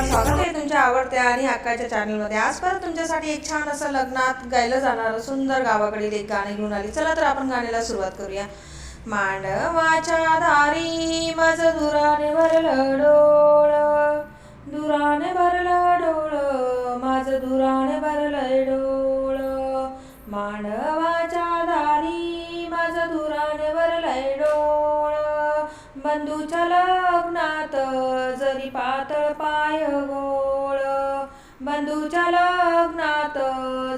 नमस्कार स्वागत आहे तुमच्या आवडत्या आणि हक्काच्या चॅनलमध्ये आज परत तुमच्यासाठी एक छान असं लग्नात गायलं जाणारं सुंदर गावाकडील एक गाणे घेऊन आली. चला तर आपण गाण्याला सुरुवात करूया. मांडवाच्या दारी माझं दुराने भरलं डोळ दुराने भरलं डोळ माझं दुराने भरलंय डोळ. मांडवाच्या दारी माझं दुराने भरलंय डोळ. बंधूच्या लग्नात जरी पात पाय गोळ बंधूच्या लग्नात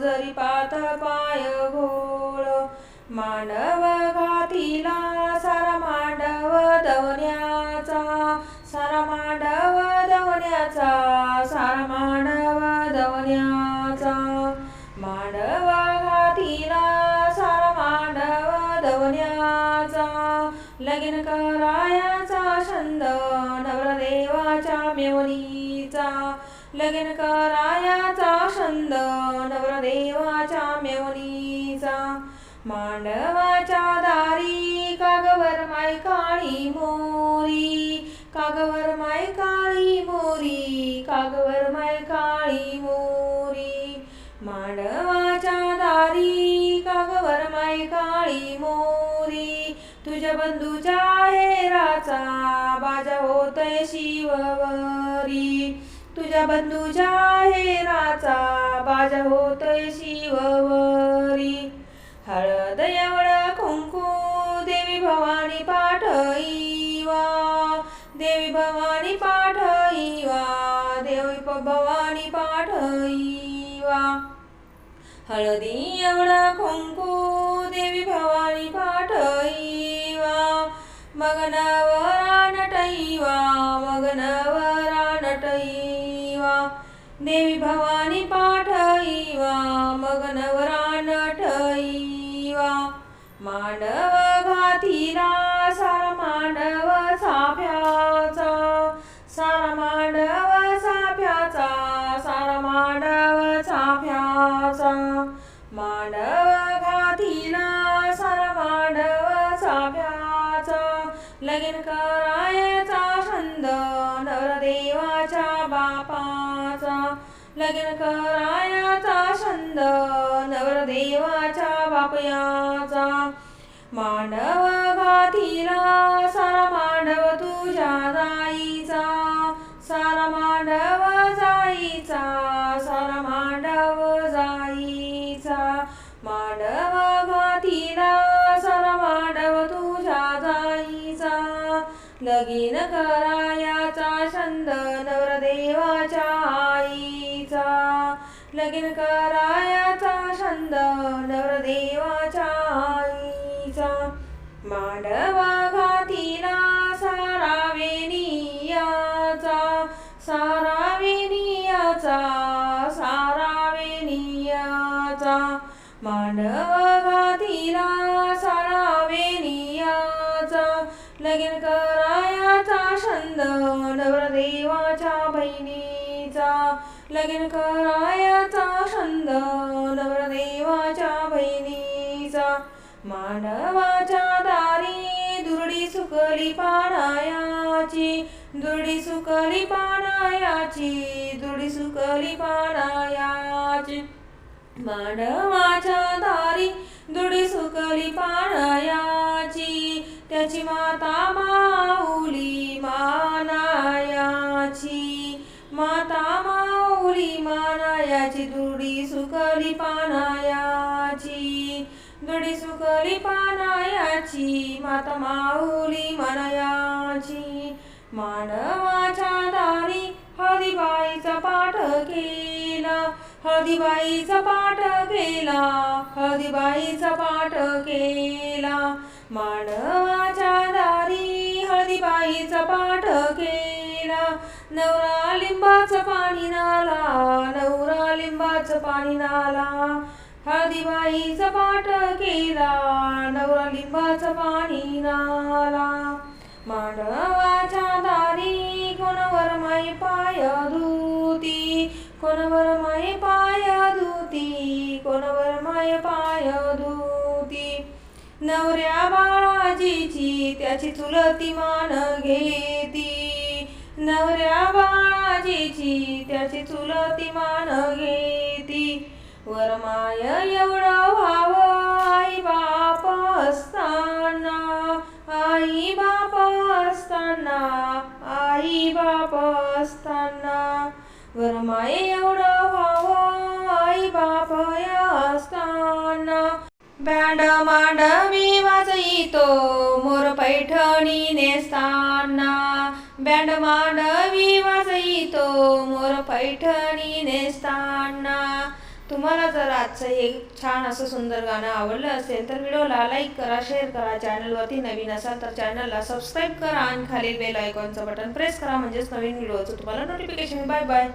जरी पात पाय गोळ मांडव घातीला सारा मांडव दवण्याचा सारा मांडव दवण्याचा सारा मांडव दवण्याचा मांडव घातीला सारा मांडव दवण्याचा लगीन करायाचा छंद नवरदेवाच्या मेवणी लगीन करायाचा छंद नवरदेवाच्या मेवणीचा. मांडवाच्या दारी कागवर माय काळी मोरी. कागवर माय काळी मोरी कागवर माय काळी मोरी. मांडवाच्या दारी कागवर माय काळी मोरी. तुझ्या बंधूच्या हेराचा बाजा होतय शिववरी. तुझ्या बंधूच्या हेराचा बाजा होतय शिववरी. हळद एवढं कुंकू देवी भवानी पाठईवा. देवी भवानी पाठईवा देवी भवानी पाठईवा. हळदी एवढा कुंकू देवी भवानी पाठईवा. मग नवरा नटईवा मग नवरा नटईवा. देवी भवानी पाठईवा मग नवरा नटईवा मांडव घातीला सारा मांडव साफ्याचा सारा मांडव साफ्याचा सारा मांडव साफ्याचा मांडव घातीला सारा मांडव साफ्याचा लगीन करायचा छंद नवरदेवाच्या बापा. लग्न करायाचा छंद नवरदेवाच्या बापयाचा. मानव घातीला लगीन करायाचा छंद नवरदेवाच्या आईचा. मांडवा घातीला सारा वेनियाचा सारा वेनियाचा सारा वेनियाचा मांडवा घातीला सारा वेनियाचा लगीन करायाचा छंद नवरदेवाच्या लगीन करायाचा छंद नवरदेवाच्या बहिणीचा मांडवाच्या दारी दुरडी सुकली पानायाची दुरडी सुकली पानायाची दुरडी सुकली पानायाची मांडवाच्या दारी दुडी सुकली पानायाची त्याची माता मा दुडी पानायाची माता माऊली मानायाची. मानवाच्या दारी हळदीबाईचा पाठ केला हळदीबाईचा पाठ केला हळदीबाईचा पाठ केला. मानवाच्या दारी हळदीबाईचा पाठ केला. नवरा लिंबाचं पाणी नाला नवरा लिंबाचं पाणी नाला. हळदीबाईचा पाठ केला नवरा लिंबाचं पाणी नाला. मांडवाच्या दारी कोणावर माय पाय धुती कोणावर माय पाय धुती कोणावर माय पाय धुती. नवऱ्या बाळाजीची त्याची चुलती मान घेती. नवऱ्या बाळाजीची त्याची चुलती मान घेती. वरमाय एवढं व्हावं आई बाप असताना आई बाप असताना आई बाप असताना. वरमाय एवढं व्हावं आई बाप असताना. बँड मांडवी वाजईतो मोर पैठणी नेसताना. बँड मांडवी वाजईतो मोर पैठणी नेसताना. तुम्हाला जर आजचं हे छान असं सुंदर गाणं आवडलं असेल तर व्हिडिओला लाईक करा शेअर करा चॅनलवरती नवीन असाल तर चॅनलला सबस्क्राईब करा आणि खालील बेल आयकॉनचं बटन प्रेस करा म्हणजेच नवीन व्हिडिओचं तुम्हाला नोटिफिकेशन बाय बाय